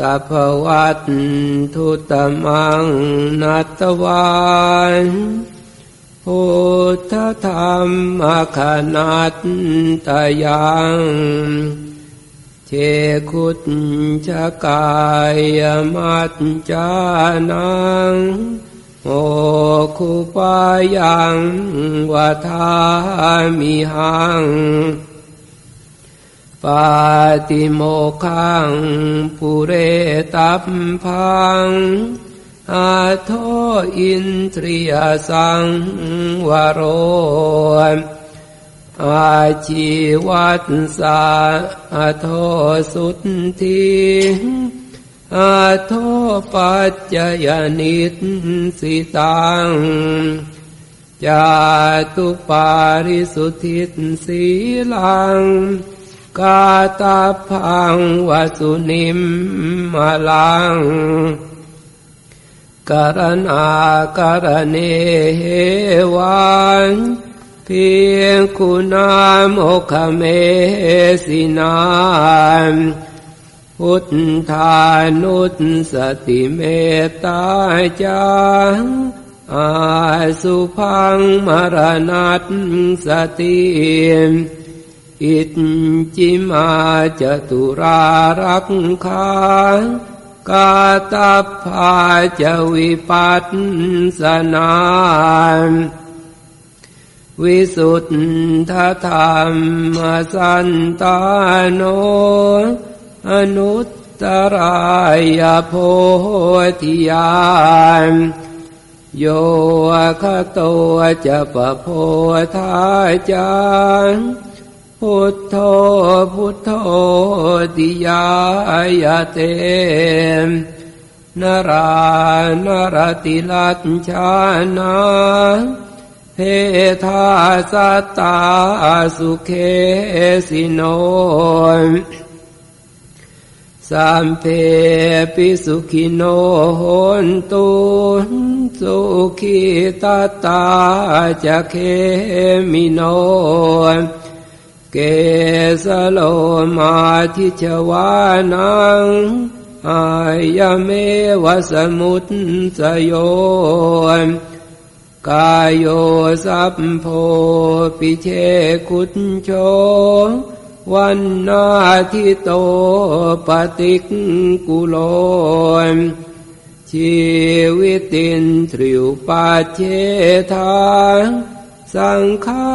สัพพวัตทุตมังนัตวานพุทธธรรมขนัตตยังเชคุตชะกายมัจจานังโอคุปายังวัฏามิหัง ปาติโมขังปุเรตัพพัง อาโทอินทรียสังวโรอาชีวัตสาอาโทสุทธิอาโทปัจจยนิสิตังจาตุปาริสุทธิสีลัง กาตาพังวสุนิมมาลังกรณากรเนเหวันเพียงคุณามโอกขเมสินามพุทธานุตสติเมตตาจังอาสุพังมรณัตสติ อิจจิมาจตุรารักขากาตาภาจวิปัสสนานวิสุทธธรรมสันตาโน อนุตตรายโพธิญาณโยคโตจะปะโพธาจาร พุทโธพุทโธติยายเตนรานรติลัตชานาเพทาสตาสุเคสิโนสัมเพปิสุขิโนโหนตุสุขิตาตาจะเคมิโน เกสโลมาทิชวานัง อายเมวสมุตสโยกายโยสัพโพปิเชคุตโช วันนาทิโตปฏิกุโลชีวิตินทริวปัจเจทาง สังฆา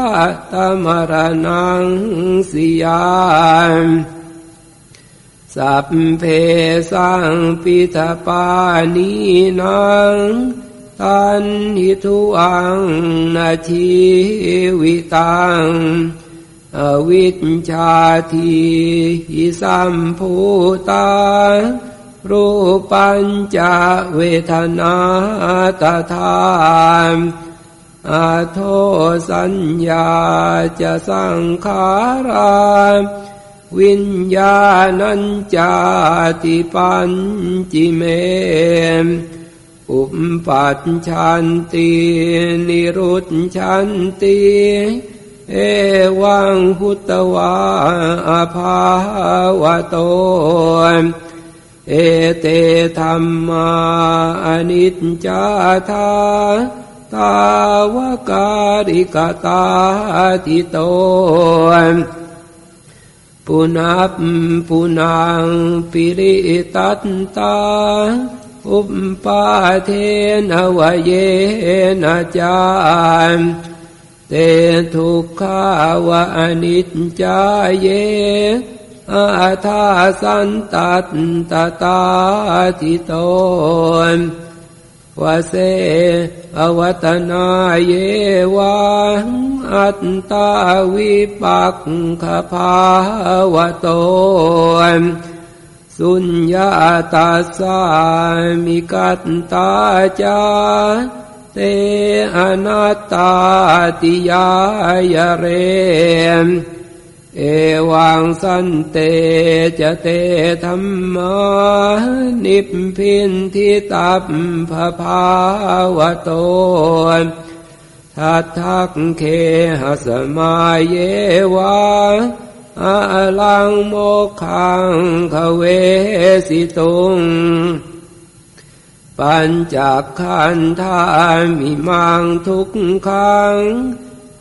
ตมรณังสิยามสัพเพสังปิตาปานีนังตันหิทุอังนาชีวิตังอวิชชาทีหิสัมภูตารูปัญจเวทนาตถาม อาโทสัญญาจะสังขาราวิญญาณัญจาติปัญจิเม อุปปัชชันตินิรุตชันติเอวังพุตวาอภาวะโต เอเตธรรมาอนิจจาธา ตาวการิกตาติโตปุนับปุนังปิริตัตตาอุปปาเทนวเยนะจามเตทุกขาวะอนิจจาเยอาทาสันตัตตตาติโตวเส อวัตนาเยวาอัตตาวิปักขภาวโตสุญญาตาสามิกัตตาจาเตอนัตตาติยายเรม เอวังสันเตจะเตธรรมานิพพินทิตัพพภาวะโตทัตทักเคหสมาเยวาอาลังโมขังขเวสิตุง ปัญจขันธามิมังทุกขัง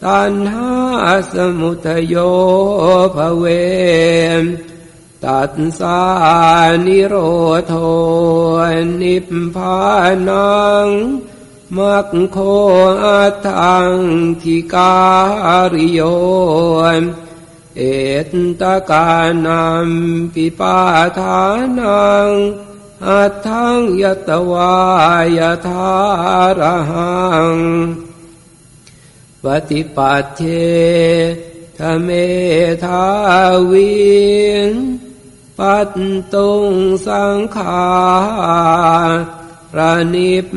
ตัณหาสมุทโยภเวมตัสสานิโรโทนิพพานังมัคโคอัตังทิการิโยเอตตะกานัมปิปาทานังอัตถังยตวายทารหัง ปฏิปัติเทธเมทาวินปัตตุงสังขาระนิพ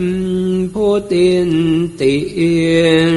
พุตินติน